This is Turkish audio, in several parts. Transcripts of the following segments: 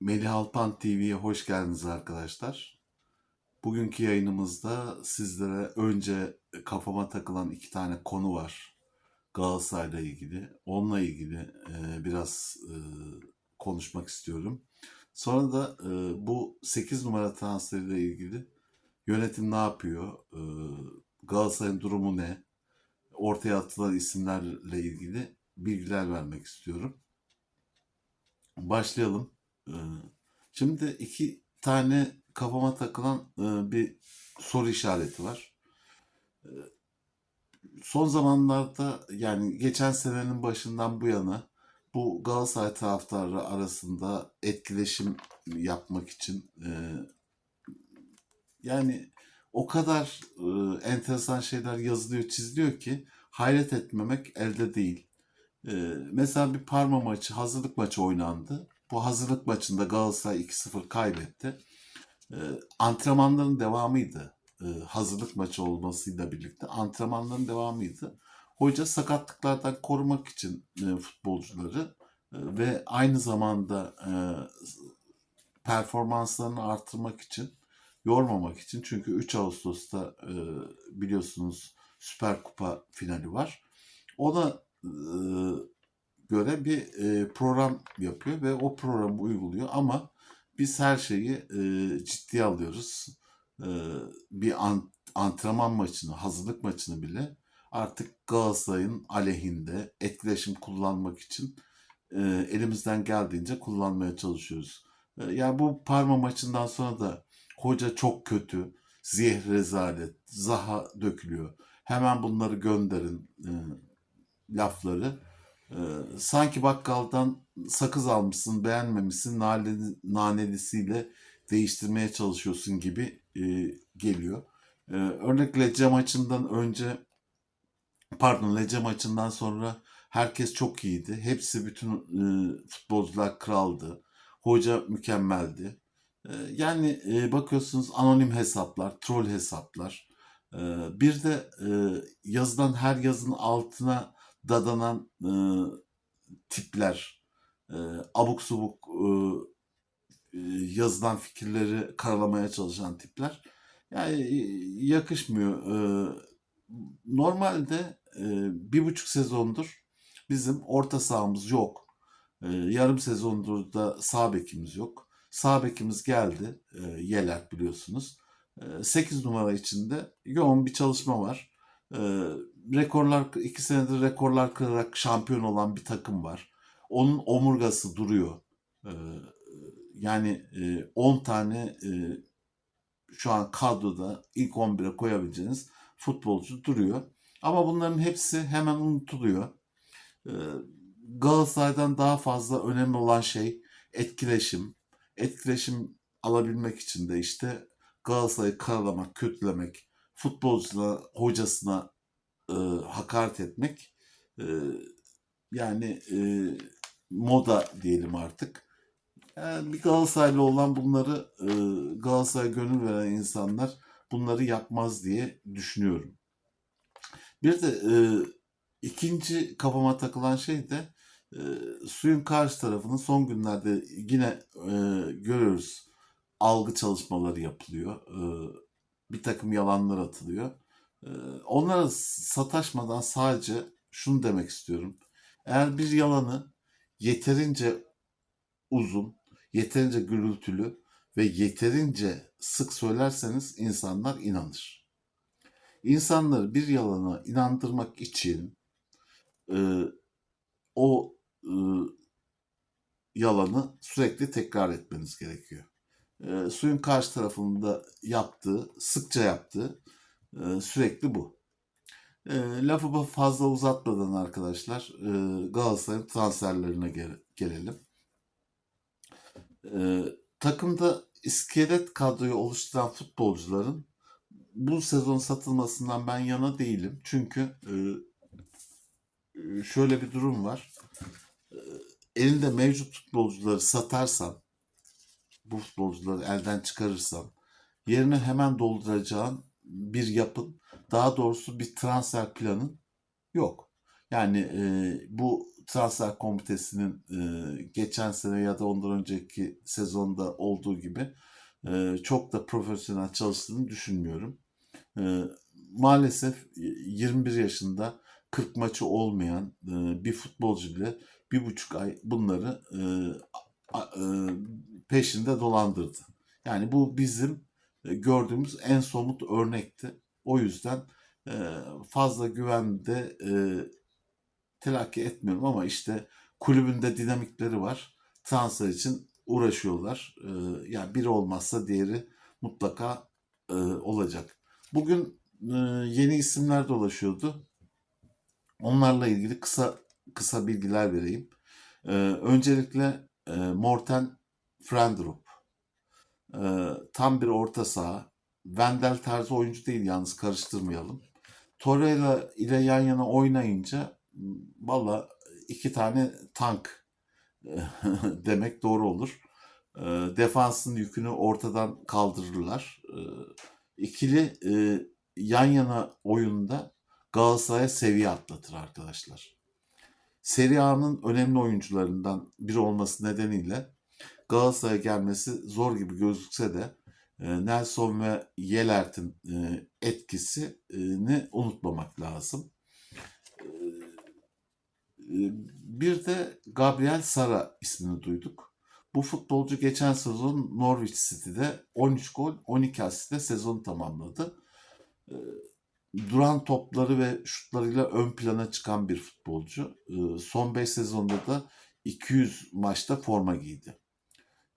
Melih Alpan TV'ye hoş geldiniz arkadaşlar. Bugünkü yayınımızda sizlere önce kafama takılan iki tane konu var. Galatasaray'la ilgili. Onunla ilgili e, biraz e, konuşmak istiyorum. Sonra da e, bu 8 numara transferiyle ilgili yönetim ne yapıyor? Galatasaray'ın durumu ne? Ortaya atılan isimlerle ilgili bilgiler vermek istiyorum. Başlayalım. Ee, Şimdi iki tane kafama takılan e, bir soru işareti var. Ee, Son zamanlarda yani geçen senenin başından bu yana bu Galatasaray taraftarı arasında etkileşim yapmak için e, yani o kadar e, enteresan şeyler yazılıyor, çiziliyor ki hayret etmemek elde değil. E, mesela bir Parma maçı, hazırlık maçı oynandı. Bu hazırlık maçında Galatasaray 2-0 kaybetti. E, antrenmanların devamıydı. E, hazırlık maçı olmasıyla birlikte antrenmanların devamıydı. Hoca sakatlıklardan korumak için e, futbolcuları e, ve aynı zamanda e, performanslarını artırmak için yormamak için çünkü 3 Ağustos'ta e, biliyorsunuz Süper Kupa finali var. Ona e, göre bir e, program yapıyor ve o programı uyguluyor ama biz her şeyi e, ciddiye alıyoruz. E, bir an- antrenman maçını, hazırlık maçını bile artık Galatasaray'ın aleyhinde etkileşim kullanmak için e, elimizden geldiğince kullanmaya çalışıyoruz. E, yani bu Parma maçından sonra da hoca çok kötü, ziyeh rezalet, zaha dökülüyor. Hemen bunları gönderin e, lafları. E, sanki bakkaldan sakız almışsın, beğenmemişsin, nane, nanelisiyle değiştirmeye çalışıyorsun gibi e, geliyor. E, örnek Lecce maçından önce, pardon Lecce maçından sonra herkes çok iyiydi. Hepsi bütün e, futbolcular kraldı. Hoca mükemmeldi. E, yani e, bakıyorsunuz anonim hesaplar, troll hesaplar. E, bir de e, yazılan her yazının altına dadanan e, tipler, e, abuk subuk e, e, yazılan fikirleri karalamaya çalışan tipler. Yani e, yakışmıyor. E, normalde e, bir buçuk sezondur bizim orta sahamız yok. E, yarım sezondur da sağ bekimiz yok. Sağ bekimiz geldi. E, Yeler biliyorsunuz. 8 numara içinde yoğun bir çalışma var. E, rekorlar iki senedir rekorlar kırarak şampiyon olan bir takım var. Onun omurgası duruyor. E, yani e, 10 tane e, şu an kadroda ilk 11'e koyabileceğiniz futbolcu duruyor. Ama bunların hepsi hemen unutuluyor. E, Galatasaray'dan daha fazla önemli olan şey etkileşim. Etkileşim alabilmek için de işte Galatasaray'ı karalamak, kötülemek, futbolcuna, hocasına e, hakaret etmek e, yani e, moda diyelim artık. Yani bir Galatasaraylı olan bunları e, Galatasaray'a gönül veren insanlar bunları yapmaz diye düşünüyorum. Bir de e, ikinci kafama takılan şey de e, suyun karşı tarafını son günlerde yine e, görüyoruz. Algı çalışmaları yapılıyor. E, bir takım yalanlar atılıyor. E, onlara sataşmadan sadece şunu demek istiyorum. Eğer bir yalanı yeterince uzun, yeterince gürültülü ve yeterince sık söylerseniz insanlar inanır. İnsanları bir yalana inandırmak için e, o e, yalanı sürekli tekrar etmeniz gerekiyor. E, suyun karşı tarafında yaptığı, sıkça yaptığı e, sürekli bu. E, lafı fazla uzatmadan arkadaşlar e, Galatasaray'ın transferlerine gel- gelelim. E, takımda iskelet kadroyu oluşturan futbolcuların bu sezon satılmasından ben yana değilim. Çünkü e, şöyle bir durum var. E, elinde mevcut futbolcuları satarsan, bu futbolcuları elden çıkarırsan, yerine hemen dolduracağın bir yapın, daha doğrusu bir transfer planın yok. Yani e, bu transfer komitesinin e, geçen sene ya da ondan önceki sezonda olduğu gibi e, çok da profesyonel çalıştığını düşünmüyorum. E, maalesef 21 yaşında 40 maçı olmayan e, bir futbolcu bile bir buçuk ay bunları e, a- e, peşinde dolandırdı. Yani bu bizim e, gördüğümüz en somut örnekti. O yüzden e, fazla güvende e, telakki etmiyorum ama işte kulübünde dinamikleri var. Transfer için uğraşıyorlar. E, yani biri olmazsa diğeri mutlaka e, olacak. Bugün e, yeni isimler dolaşıyordu. Onlarla ilgili kısa kısa bilgiler vereyim. E, öncelikle e, Morten Frendrup. E, tam bir orta saha. Wendel tarzı oyuncu değil yalnız karıştırmayalım. Torreira ile yan yana oynayınca valla iki tane tank demek doğru olur. E, defansın yükünü ortadan kaldırırlar. E, ikili e, yan yana oyunda Galatasaray'a seviye atlatır arkadaşlar. Serie A'nın önemli oyuncularından biri olması nedeniyle Galatasaray'a gelmesi zor gibi gözükse de e, Nelson ve Yelert'in e, etkisini unutmamak lazım. E, Bir de Gabriel Sara ismini duyduk. Bu futbolcu geçen sezon Norwich City'de 13 gol 12 asistle sezonu tamamladı. Duran topları ve şutlarıyla ön plana çıkan bir futbolcu. Son 5 sezonda da 200 maçta forma giydi.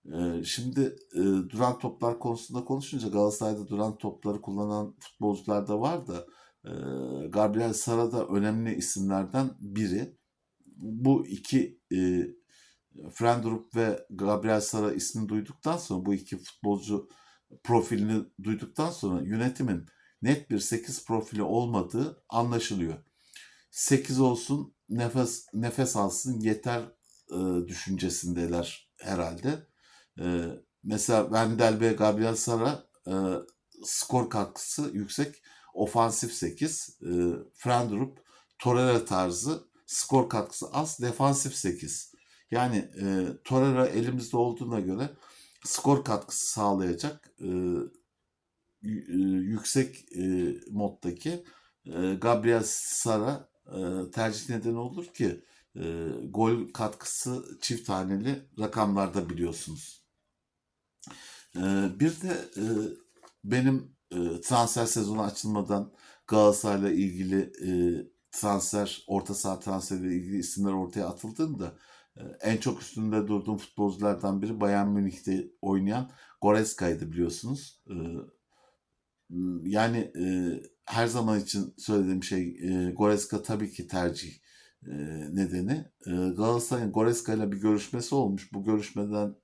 Ee, Şimdi e, duran toplar konusunda konuşunca Galatasaray'da duran topları kullanan futbolcular da var da e, Gabriel Sara da önemli isimlerden biri. Bu iki e, Frendrup ve Gabriel Sara ismini duyduktan sonra bu iki futbolcu profilini duyduktan sonra yönetimin net bir 8 profili olmadığı anlaşılıyor. 8 olsun nefes nefes alsın yeter e, düşüncesindeler herhalde. E, mesela Wendel ve Gabriel Sara e, skor katkısı yüksek. Ofansif 8. E, Frendrup Torreira tarzı skor katkısı az. Defansif 8. Yani e, Torreira elimizde olduğuna göre skor katkısı sağlayacak e, e, yüksek e, moddaki e, Gabriel Sara e, tercih nedeni olur ki e, gol katkısı çift taneli rakamlarda biliyorsunuz. E, bir de e, benim e, transfer sezonu açılmadan Galatasaray'la ilgili e, transfer, orta saha transferiyle ilgili isimler ortaya atıldığında en çok üstünde durduğum futbolculardan biri Bayern Münih'te oynayan Goreska'ydı biliyorsunuz. Yani her zaman için söylediğim şey Goreska tabii ki tercih nedeni. Galatasaray'ın Goreska ile bir görüşmesi olmuş. Bu görüşmeden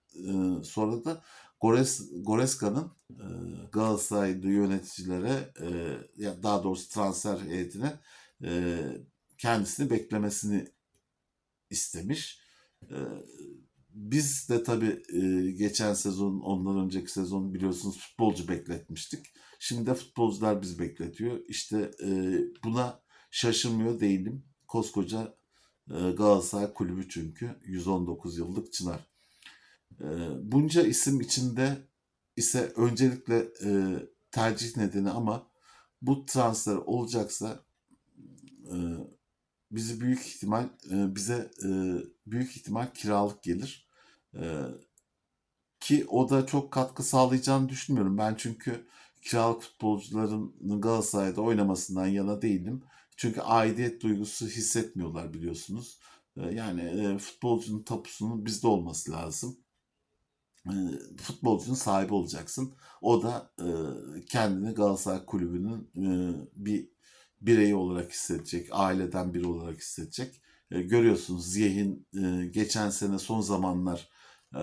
sonra da Gores, Goreska'nın e, Galatasaraylı yöneticilere e, daha doğrusu transfer heyetine e, kendisini beklemesini istemiş. E, biz de tabii e, geçen sezon, ondan önceki sezon biliyorsunuz futbolcu bekletmiştik. Şimdi de futbolcular bizi bekletiyor. İşte e, buna şaşırmıyor değilim. Koskoca e, Galatasaray kulübü çünkü 119 yıllık Çınar. E, bunca isim içinde ise öncelikle e, tercih nedeni ama bu transfer olacaksa e, bizi büyük ihtimal e, bize e, büyük ihtimal kiralık gelir. E, ki o da çok katkı sağlayacağını düşünmüyorum. Ben çünkü kiralık futbolcuların Galatasaray'da oynamasından yana değilim. Çünkü aidiyet duygusu hissetmiyorlar biliyorsunuz. E, Yani e, futbolcunun tapusunun bizde olması lazım. E, Futbolcunun sahibi olacaksın. O da e, kendini Galatasaray Kulübü'nün e, bir bireyi olarak hissedecek, aileden biri olarak hissedecek. E, Görüyorsunuz Ziyeh'in e, geçen sene son zamanlar e,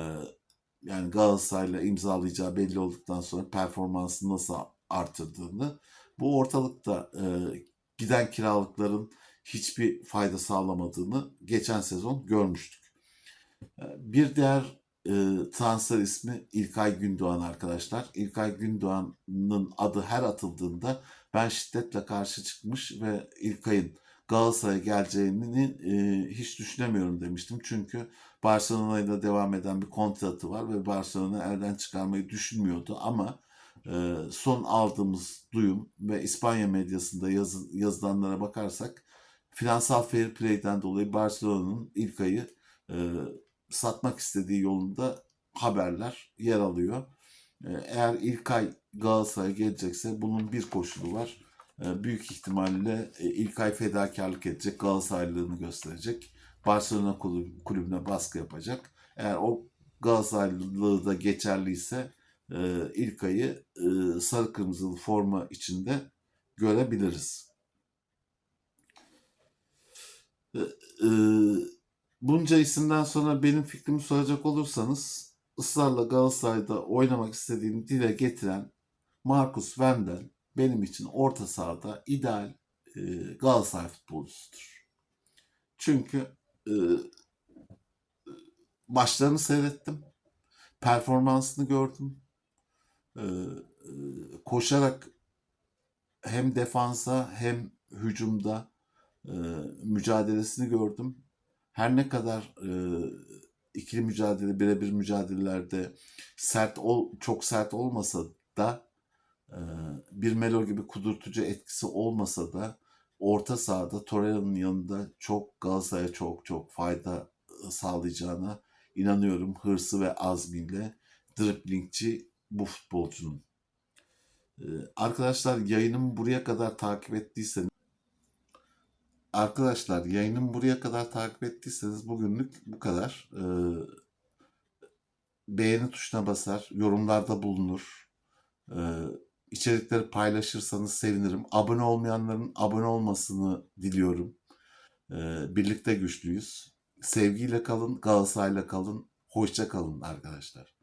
yani Galatasaray'la imzalayacağı belli olduktan sonra performansını nasıl artırdığını bu ortalıkta e, giden kiralıkların hiçbir fayda sağlamadığını geçen sezon görmüştük. E, Bir diğer e, transfer ismi İlkay Gündoğan arkadaşlar. İlkay Gündoğan'ın adı her atıldığında ben şiddetle karşı çıkmış ve İlkay'ın Galatasaray'a geleceğini e, hiç düşünemiyorum demiştim. Çünkü Barcelona'yla devam eden bir kontratı var ve Barcelona elden çıkarmayı düşünmüyordu ama e, son aldığımız duyum ve İspanya medyasında yazı, yazılanlara bakarsak finansal fair play'den dolayı Barcelona'nın ilk ayı e, satmak istediği yolunda haberler yer alıyor. E, eğer ilk ay Galatasaray'a gelecekse bunun bir koşulu var. E, büyük ihtimalle e, ilk ay fedakarlık edecek, Galatasaraylılığını gösterecek. Barcelona kulübü, kulübüne baskı yapacak. Eğer o Galatasaraylılığı da geçerliyse e, ilk ayı e, sarı kırmızılı forma içinde görebiliriz. E, e, bunca isimden sonra benim fikrimi soracak olursanız ısrarla Galatasaray'da oynamak istediğini dile getiren Marcus Wendel benim için orta sahada ideal e, Galatasaray futbolcusudur. Çünkü e, maçlarını seyrettim. Performansını gördüm. E, e, koşarak hem defansa hem hücumda e, mücadelesini gördüm. Her ne kadar e, ikili mücadele, birebir mücadelelerde sert ol, çok sert olmasa da e, bir Melo gibi kudurtucu etkisi olmasa da orta sahada Torreira'nın yanında çok Galatasaray'a çok çok fayda sağlayacağına inanıyorum. Hırsı ve azmiyle driblingçi bu futbolcunun. Ee, arkadaşlar yayınımı buraya kadar takip ettiyseniz Arkadaşlar yayınımı buraya kadar takip ettiyseniz bugünlük bu kadar. Ee, beğeni tuşuna basar, yorumlarda bulunur. Ee, içerikleri paylaşırsanız sevinirim. Abone olmayanların abone olmasını diliyorum. Ee, birlikte güçlüyüz. Sevgiyle kalın, Galatasaray'la kalın. Hoşça kalın arkadaşlar.